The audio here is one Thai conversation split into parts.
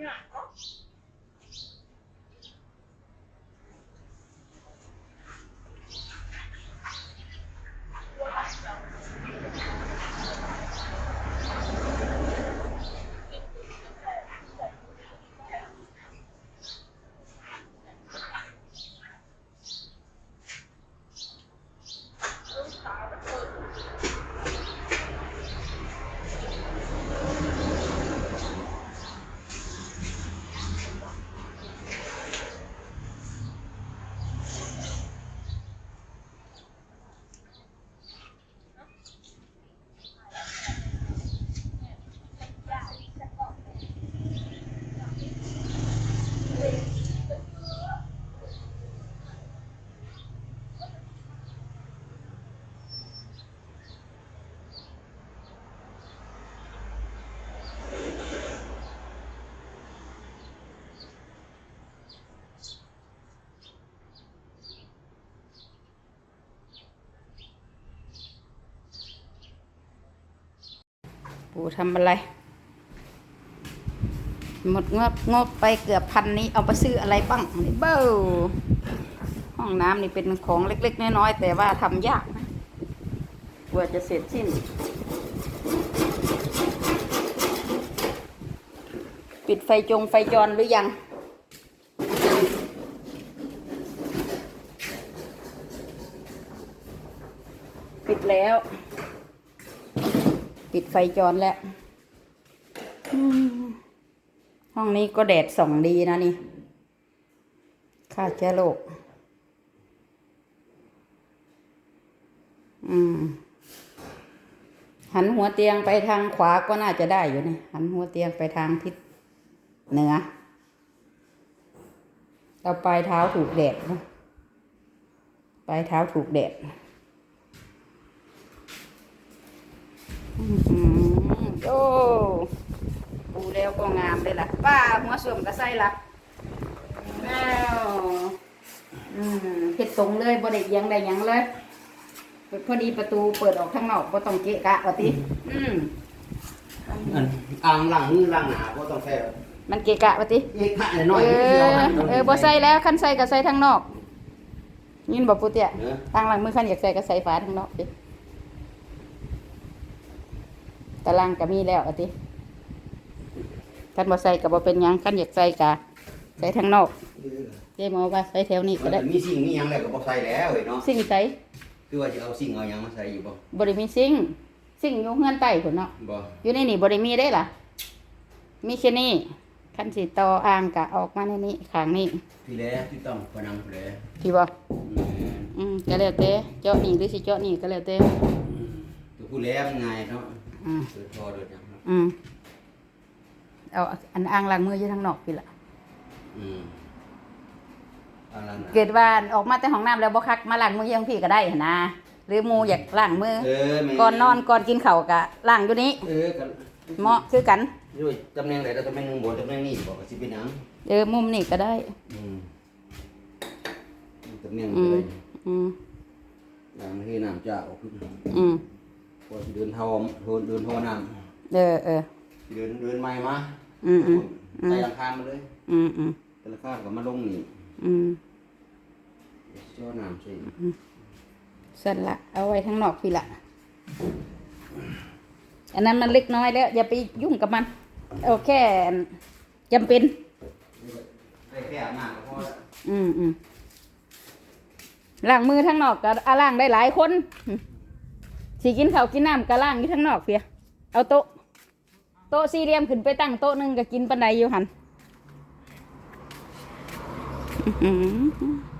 Yeah. ปู่ทำอะไร หมดงบงบไปเกือบพันนี้เอาไปซื้ออะไรบ้างนี่เบ้าห้องน้ำนี่เป็นของเล็ก ๆ น้อยๆแต่ว่าทำยากนะกว่าจะเสร็จสิ้น ปิดไฟจงไฟจรหรือยัง ปิดแล้ว ปิดไฟจรแล้ว ห้องนี้ก็แดดส่องดีนะนี่ฆ่าเชื้อโรคอืมหันหัวเตียงไปทางขวาก็น่าจะได้อยู่นี่ หันหัวเตียงไปทางทิศเหนือเอาปลายเท้าถูกแดดปลายเท้าถูกแดด อื้อหื อโอ้ปูแล้วก็งามเลยล่ะป้าหัวส้วมก็ใส่ละแล้วอืมเฮ็ดตรงเลยบ่ได้เอียังได้หยังเลยพอดีประตูเปิดออกข้างนอกบ่ต้องเกะกะว่าติอืมอันอ่างล้างมือล้างหน้าบ่ต้องใส่มันเกะกะว่าติเอกหะน้อยเอนิดเดียวอนะเออบ่ใส่แล้วคันใส่ก็ใส่ทางนอกยินบ่ปูเตี้ยเออทางหลังมือคันอยากใส่ก็ใส่ฝาทางนอกติ ตารางก็มีแล้วอะติคันบ่ใส่ก็บ่เป็นหยังคันอยากใส่ก็ใส่ทางนอกเจ๊หมอว่าใส่แถวนี้ก็มันได้มีสิ่งมีหยังแล้วก็บ่ใส่แล้วเว้ยเนาะสิ่งใส่คือว่าจะเอาสิ่งเอาหยังมาใส่อยู่บ่บ่ได้มีสิ่งสิ่งอยู่เฮือนใต้พุ่นเนาะ บ่อยู่ในนี่บ่ได้มีได้ล่ะ มีแค่นี้คันสิต่ออ่างก็ออกมาในนี้ข้างนี้พี่แลที่ต้องพนังพี่แลพี่บ่อืมอืมก็แล้วแต่เจาะนี่หรือสิเจาะนี่ก็แล้วแต่ตัวผู้แลมันง่ายเนาะ อืมเปิดพอเด้อจังเนาะอืม เอาอันอ่างล้างมืออยู่ทางนอกพี่ละอืมเอะไรนะเกิดว่าออกมาแต่ห้องน้ำแล้วบ่คักมาล้างมือยังพี่ก็ได้หั่นนะหรือหมูอยากล้างมือ เออแม่ก่อนนอนก่อนกินข้าวก็ล้างอยู่นี้เออกันเหมาะคือกัน ด้วยตำแหน่งใดแล้วตำแหน่งหนึงบ่ตำแหน่งนี้บ่ก็สิเป็นหยังเออมุมนี่ก็ได้ อืมตำแหน่งอือะมไรอืมน้ำให้น้ำจะออกขึ้นอืม พอสิเดินเท่าเดินเท่าน้ำเออเออเดินเดินไม้มาอืมอืม ใส่หลังคามาเลยอืมอืมแต่หลังคาก็มาลงนี่อืมเจ้าน้ำใส่สั่นละเอาไว้ข้างนอกพี่ละอันนั้นมันเล็กน้อยแล้ว อย่าไปยุ่งกับมันเอาแค่จำเป็น ได้แค่อาบน้ำก็พอแล้วอืมอืมล้างมือทั้งนอกก็อาล้างได้หลายคนอืม สีกินข้าวกินน้ำกะล่างอยู่ทั้งนอกเพียเอาโต๊ะโต๊ะสี่เหลี่ยมขึ้นไปตั้งโต๊ะหนึงก็กินปันไดอยู่หันอือหือ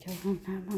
เจ้า